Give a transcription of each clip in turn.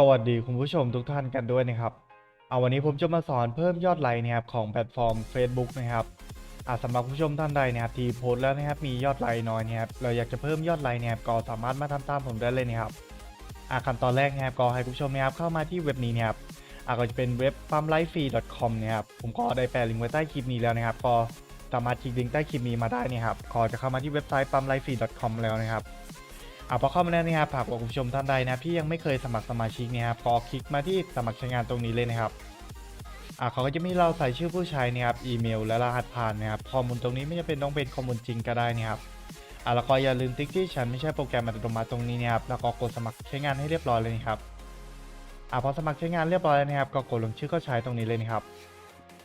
สวัสดีคุณผู้ชมทุกท่านกันด้วยนะครับ เอาวันนี้ผมจะมาสอนเพิ่มยอดไลค์นะครับของแพลตฟอร์ม Facebook นะครับอาสำหรับผู้ชมท่านใดนะครับที่โพสต์แล้วนะครับมียอดไลค์น้อยนะครับเราอยากจะเพิ่มยอดไลค์นะครับก็สามารถมาทำตามผมได้เลยนะครับอาขั้นตอนแรกนะครับก็ให้คุณผู้ชมนะครับเข้ามาที่เว็บนี้นะครับอาก็จะเป็นเว็บ p u m l i f e e c o m นะครับผมก็ได้แปะลิงก์ไว้ใต้คลิปนี้แล้วนะครับก็สามารถคลิกลิงก์ใต้คลิปนี้มาได้นะครับก็จะเข้ามาที่เว็บไซต์ p u m l i f e e c o m แล้วนะครับ อะพอเข้ามาแล้วนะครับฝากบอกคุณผู้ชมท่านใดนะที่ยังไม่เคยสมัครสมาชิกเนี่ยครับก็คลิกมาที่สมัครใช้งานตรงนี้เลยนะครับอะเขาก็จะมีเราใส่ชื่อผู้ใช้นะครับอีเมล และรหัสผ่านนะครับข้อมูลตรงนี้ไม่จำเป็นต้องเป็นข้อมูลจริงก็ได้นะครับอะแล้วก็อย่าลืมติ๊กที่ฉันไม่ใช่โปรแกรมอัตโนมัติตรงนี้นะครับแล้วก็กดสมัครใช้งานให้เรียบร้อยเลยนะครับอะพอสมัครใช้งานเรียบร้อยแล้วนะครับก็กดลงชื่อเข้าใช้ตรงนี้เลยนะครับ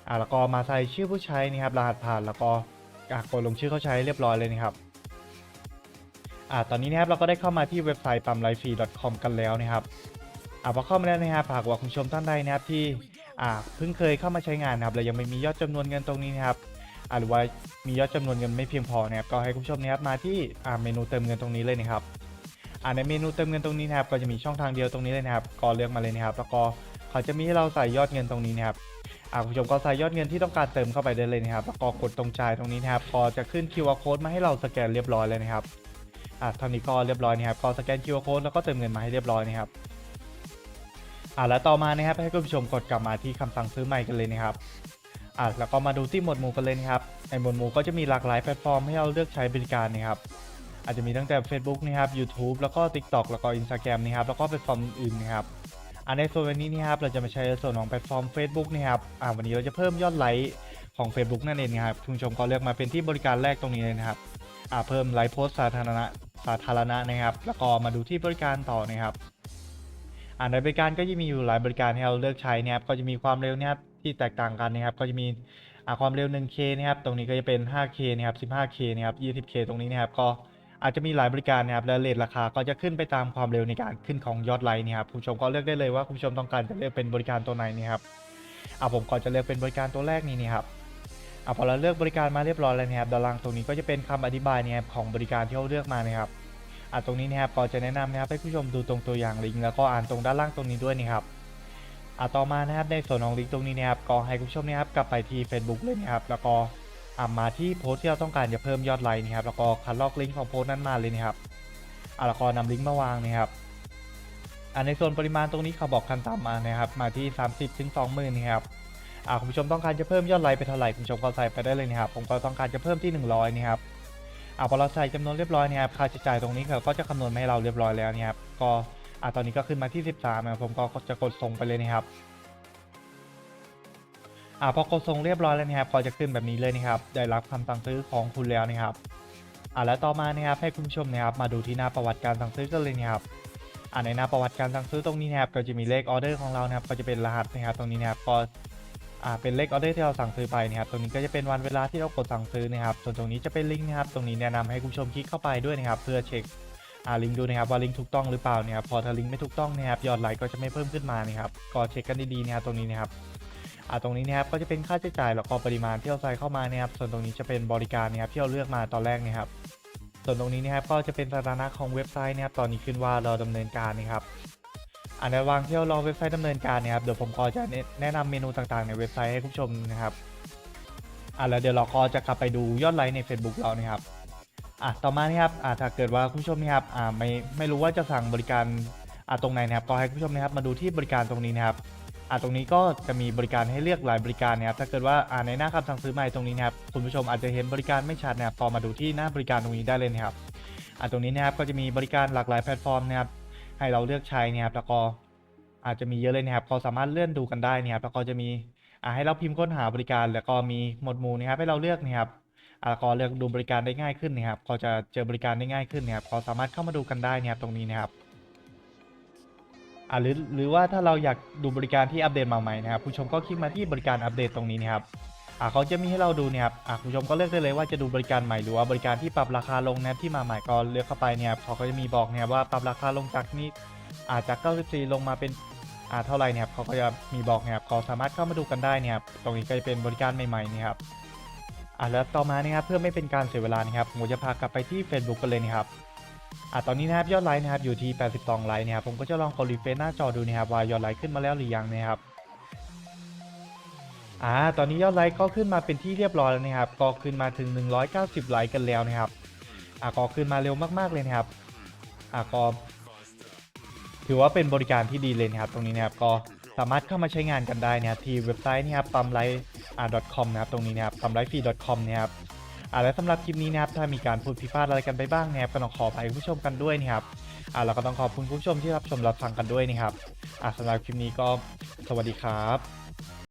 อะแล้วก็มาใส่ชื่อผู้ใช้นะครับรหัสผ่านแล้วก็กดลงชื่อเข้าใช้เรียบร้อยเลยนะครับ อ่าตอนนี้นะครับเราก็ได้เข้ามาที่เว็บไซต์ p u m l i f e e c o m กันแล้วนะครับอ่าพอเข้ามาแล้วนะครับฝากว่าคุณผู้ชมท่านใดนะครับที่อ่าเพิ่งเคยเข้ามาใช้งานนะครับแล้วยังไม่มียอดจำนวนเงินตรงนี้นะครับอ่าหรือว่ามียอดจำนวนเงินไม่เพียงพอนะครับก็ให้คุณผู้ชมนะครับมาที่อ่าเมนูเติมเงินตรงนี้เลยนะครับอ่าในเมนูเติมเงินตรงนี้นะครับก็จะมีช่องทางเดียวตรงนี้เลยนะครับก็เลือกมาเลยนะครับ แล้วก็เขาจะมีให้เราใส่ยอดเงินตรงนี้นะครับอ่าคุณผู้ชมก็ใส่ยอดเงินที่ต้องการเติมเข้าไปได้เลยนะครับแล้วก็กดตรงจ่ายตรงนี้นะครับพอจะขึ้น QR code มาให้เราสแกนเรียบร้อยเลยนะครับ อะเท่านี้ก็เรียบร้อยนะครับก็สแกน QR code แล้วก็เติมเงินมาให้เรียบร้อยนะครับอะแล้วต่อมานะครับให้คุณผู้ชมกดกลับมาที่คำสั่งซื้อใหม่กันเลยนะครับอะแล้วก็มาดูที่หมวดหมู่กันเลยนะครับในหมวดหมู่ก็จะมีหลากหลายแพลตฟอร์มให้เราเลือกใช้บริการนะครับอาจจะมีตั้งแต่ Facebook นะครับ YouTube แล้วก็ TikTok แล้วก็ Instagram นะครับแล้วก็แพลตฟอร์มอื่นนะครับอันในส่วนวันนี้นะครับเราจะมาใช้ส่วนของแพลตฟอร์ม Facebook นะครับอ่าวันนี้เราจะเพิ่มยอดไลค์ของ Facebook นั่นเองครับคุณผู้ชมก็เลือกมาเป็นที่บริการแรกตรงนี้เลยนะครับอ่าเพิ่มไลฟ์โพสต์สาธารณะ สาธารณะนะครับ แล้วก็มาดูที่บริการต่อนะครับอ่าในบริการก็จะมีอยู่หลายบริการให้เราเลือกใช้นะครับก็จะมีความเร็วนะครับที่แตกต่างกันนะครับ ก็จะมีอ่าความเร็ว 1K นะครับ ตรงนี้ก็จะเป็น 5K นะครับ 15K นะครับ 20K ตรงนี้นะครับ ก็อาจจะมีหลายบริการนะครับ และเรทราคาก็จะขึ้นไปตามความเร็วในการขึ้นของยอดไลน์นะครับ คุณผู้ชมก็เลือกได้เลยว่าคุณผู้ชมต้องการจะเลือกเป็นบริการตัวไหนนะครับอ่าผมก็จะเลือกเป็นบริการตัวแรกนี้นะครับอะพอเราเลือกบริการมาเรียบร้อยแล้วนะครับ ด้านล่างตรงนี้ก็จะเป็นคำอธิบายนะครับของบริการที่เราเลือกมานะครับ อะตรงนี้นะครับก็จะแนะนำนะครับให้ผู้ชมดูตรงตัวอย่างลิงก์แล้วก็อ่านตรงด้านล่างตรงนี้ด้วยนะครับอะต่อมานะครับในส่วนของลิงก์ตรงนี้นะครับก็ให้คุณผู้ชมนะครับกลับไปที่ Facebook เลยนะครับแล้วก็อะมาที่โพสต์ที่เราต้องการจะเพิ่มยอดไลค์นะครับแล้วก็คัดลอกลิงก์ของโพสต์นั้นมาเลยนะครับอะแล้วก็นำลิงก์มาวางนะครับอะในส่วนปริมาณตรงนี้เขาบอกขั้นต่ำมานะครับมาที่ 30ถึง20,000นะครับอ่าคุณผู้ชมต้องการจะเพิ่มยอดไลค์ไปเท่าไหร่คุณผู้ชมก็ใส่ไปได้เลยนะครับผมก็ต้องการจะเพิ่มที่ 100นะครับ อ่าพอเราใส่จำนวนเรียบร้อยเนะครับค่าใช้จ่ายตรงนี้เขาก็จะคำนวณมาให้เราเรียบร้อยแล้วนะครับก็อ่าตอนนี้ก็ขึ้นมาที่ 13นะครับผมก็จะกดส่งไปเลยนะครับอ่าพอกดส่งเรียบร้อยแล้วนะครับก็จะขึ้นแบบนี้เลยนะครับ ได้รับคำสั่งซื้อของคุณแล้วนะครับอ่าแล้วต่อมานะครับให้คุณผู้ชมนะครับมาดูที่หน้าประวัติการสั่งซื้อกันเลยนะครับอ่าในหน้าประวัติการสั่งซื้อตรงนี้นะครับก็จะมีเลขออเดอร์ของเรานะครับก็จะเป็นรหัสนะครับตรงนี้นะครับก็ อ่าเป็นเลขออเดอร์ที่เราสั่งซื้อไปนะครับตรงนี้ก็จะเป็นวันเวลาที่เรากดสั่งซื้อนะครับส่วนตรงนี้จะเป็นลิงก์นะครับตรงนี้แนะนำให้คุณผู้ชมคลิกเข้าไปด้วยนะครับเพื่อเช็คอ่าลิงก์ดูนะครับว่าลิงก์ถูกต้องหรือเปล่านะครับพอถ้าลิงก์ไม่ถูกต้องนะครับยอดไลค์ก็จะไม่เพิ่มขึ้นมานะครับก็เช็คกันดีๆนะครับตรงนี้นะครับอ่าตรงนี้นะครับก็จะเป็นค่าใช้จ่ายแล้วก็ปริมาณที่เราใส่เข้ามานะครับส่วนตรงนี้จะเป็นบริการนะครับที่เราเลือกมาตอนแรกนะครับส่วนตรงนี้นะครับก็จะเป็นสถานะของเว็บไซต์นะครับตอนนี้ขึ้นว่าเราดำเนินการนะครับ อันในระวางเที่เรารอเว็บไซต์ดำเนินการเนี่ยครับเดี๋ยวผมก็จะแนะนำเมนูต่างๆ ในเว็บไซต์ให้คุณผู้ชมนะครับอะแล้วเดี๋ยวเราก็จะกลับไปดูยอดไลค์ใน Facebook เรานะครับอะต่อมานี่ครับอะถ้าเกิดว่าคุณผู้ชมนี่ครับอ่าไม่ไม่รู้ว่าจะสั่งบริการอะตรงไหนนะครับก็ให้คุณผู้ชมนะครับมาดูที่บริการตรงนี้นะครับอะตรงนี้ก็จะมีบริการให้เลือกหลายบริการนะครับถ้าเกิดว่าอ่าในหน้าคำสั่งซื้อใหม่ตรงนี้นะครับคุณผู้ชมอาจจะเห็นบริการไม่ชัดนะครับก็มาดูที่หน้าบริการตรงนี้ได้เลยนะครับอะตรงนี้นะครับก็จะมีบริการหลากหลายแพลตฟอร์มนะครับ ให้เราเลือกใช้นะครับแล้วก็อาจจะมีเยอะเลยนะครับก็สามารถเลื่อนดูกันได้นะครับแล้วก็จะมีอ่าให้เราพิมพ์ค้นหาบริการ แล้วก็มีหมวดหมู่นะครับให้เราเลือกนะครับอ่าก็เลือกดูบริการได้ง่ายขึ้นนะครับก็จะเจอบริการได้ง่ายขึ้นนะครับก็สามารถเข้ามาดูกันได้นะครับตรงนี้นะครับอ่าหรือหรือว่าถ้าเราอยากดูบริการที่อัปเดตมาใหม่นะครับ ผู้ชมก็คลิกมาที่บริการอัปเดตตรงนี้นะครับ อ่าเขาจะมีให้เราดูเนะครับอ่าผู้ชมก็เลือกได้เลยว่าจะดูบริการใหม่หรือว่าบริการที่ปรับราคาลงนะที่มาใหม่ก็เลือกเข้าไปเนี่ยเขาก็จะมีบอกเนี่ยว่าปรับราคาลงจากนี้อาจาก 94 ลงมาเป็นอ่าเท่าไหร่เนี่ยเขาก็จะมีบอกเนะครับก็สามารถเข้ามาดูกันได้เนี่ยตรงนี้ก็จะเป็นบริการใหม่ๆนี่ครับอ่าแล้วต่อมานะครับเพื่อไม่เป็นการเสียเวลานะครับผมจะพากลับไปที่ Facebook กันเลยนะครับอะตอนนี้นะครับยอดไลค์นะครับอยู่ที่ 82 ไลค์นะครับผมก็จะลองกดรีเฟรชหน้าจอดูนะครับว่ายอดไลค์ขึ้นมาแล้วหรือยังนะครับ อ่าตอนนี้ยอดไลค์ก็ขึ้นมาเป็นที่เรียบร้อยแล้วนะครับ ก็ขึ้นมาถึง 190 ไลค์กันแล้วนะครับอะก็ขึ้นมาเร็วมากๆเลยนะครับอะก็ถือว่าเป็นบริการที่ดีเลยนะครับ ตรงนี้นะครับก็สามารถเข้ามาใช้งานกันได้นะครับที่เว็บไซต์นะครับปั๊มไลท์อ่า .com นะครับตรงนี้นะครับปั๊มไลท์ฟรี .com นะครับอ่าและสำหรับคลิปนี้นะครับถ้ามีการพูดผิดพลาดอะไรกันไปบ้างนะครับก็ต้องขออภัยคุณผู้ชมกันด้วยนะครับอ่าเราก็ต้องขอบคุณคุณผู้ชมที่รับชมรับฟังกันด้วยนะครับอ่าสำหรับคลิปนี้ก็สวัสดีครับ